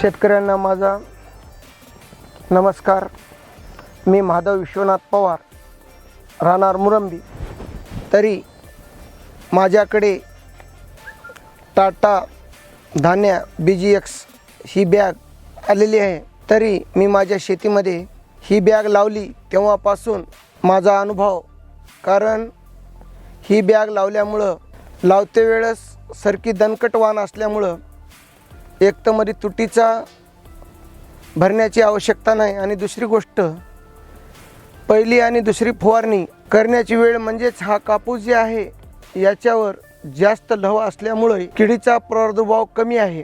शेतकऱ्यांना माझा नमस्कार. मी माधव विश्वनाथ पवार. राहणार मुरंबी. तरी माझ्याकडे Tata Dhanya B G X ही बॅग आलेली आहे. तरी मी माझ्या शेतीमध्ये ही बॅग लावली तेव्हापासून माझा अनुभव. कारण ही बॅग लावल्यामुळं लावते वेळेस सरकी दणकट वाहन असल्यामुळं एक तर मध्ये तुटीचा भरण्याची आवश्यकता नाही. आणि दुसरी गोष्ट पहिली आणि दुसरी फवारणी करण्याची वेळ म्हणजेच हा कापूस जे आहे याच्यावर जास्त लव असल्यामुळे किडीचा प्रादुर्भाव कमी आहे.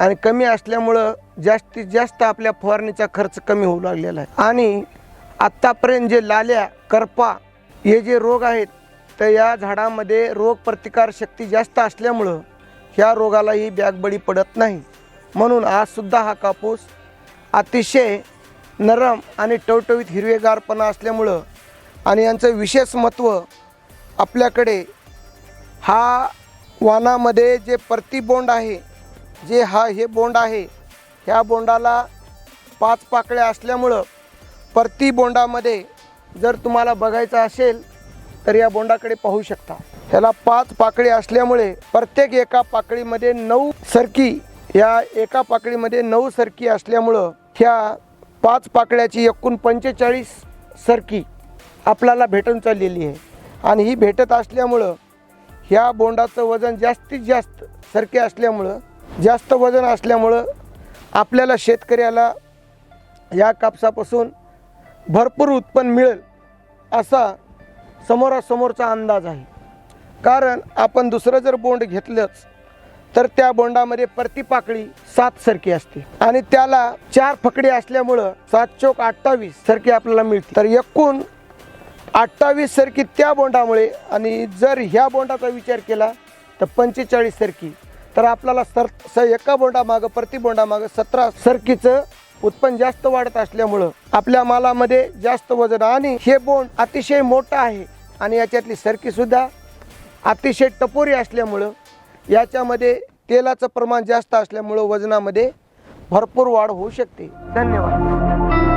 आणि कमी असल्यामुळं जास्तीत जास्त आपल्या फवारणीचा खर्च कमी होऊ लागलेला आहे. आणि आत्तापर्यंत जे लाल्या करपा हे जे रोग आहेत तर या झाडामध्ये रोग प्रतिकार शक्ती जास्त असल्यामुळं ह्या रोगालाही बॅगबळी पडत नाही. म्हणून आजसुद्धा हा कापूस अतिशय नरम आणि टवटवीत हिरवेगारपणा असल्यामुळं आणि यांचं विशेष महत्त्व आपल्याकडे हा वानामध्ये जे प्रतिबोंड आहे जे हा हे बोंड आहे ह्या बोंडाला पाच पाकळ्या असल्यामुळं प्रतिबोंडामध्ये जर तुम्हाला बघायचं असेल तर या बोंडाकडे पाहू शकता. ह्याला पाच पाकळी असल्यामुळे प्रत्येक एका पाकळीमध्ये नऊ सरकी या एका पाकळीमध्ये नऊ सरकी असल्यामुळं ह्या पाच पाकळ्याची एकूण पंचेचाळीस सरकी आपल्याला भेटून चाललेली आहे. आणि ही भेटत असल्यामुळं ह्या बोंडाचं वजन जास्तीत जास्त सरके असल्यामुळं जास्त वजन असल्यामुळं आपल्याला शेतकऱ्याला या कापसापासून भरपूर उत्पन्न मिळेल असा समोरासमोरचा अंदाज आहे. कारण आपण दुसरं जर बोंड घेतलंच तर त्या बोंडामध्ये प्रतिपाकळी सात सरकी असते. आणि त्याला चार फकडी असल्यामुळं सात चोक अठ्ठावीस सरकी आपल्याला मिळते. तर एकूण अठ्ठावीस सरकी त्या बोंडामुळे आणि जर ह्या बोंडाचा विचार केला तर पंचेचाळीस सरकी तर आपल्याला सर स एका बोंडामागं प्रति बोंडामागं सतरा सरकीचं उत्पन्न जास्त वाढत असल्यामुळं आपल्या मालामध्ये जास्त वजन. आणि हे बोंड अतिशय मोठं आहे. आणि याच्यातली सरकीसुद्धा अतिशय टपोरी असल्यामुळं याच्यामध्ये तेलाचं प्रमाण जास्त असल्यामुळं वजनामध्ये भरपूर वाढ होऊ शकते. धन्यवाद.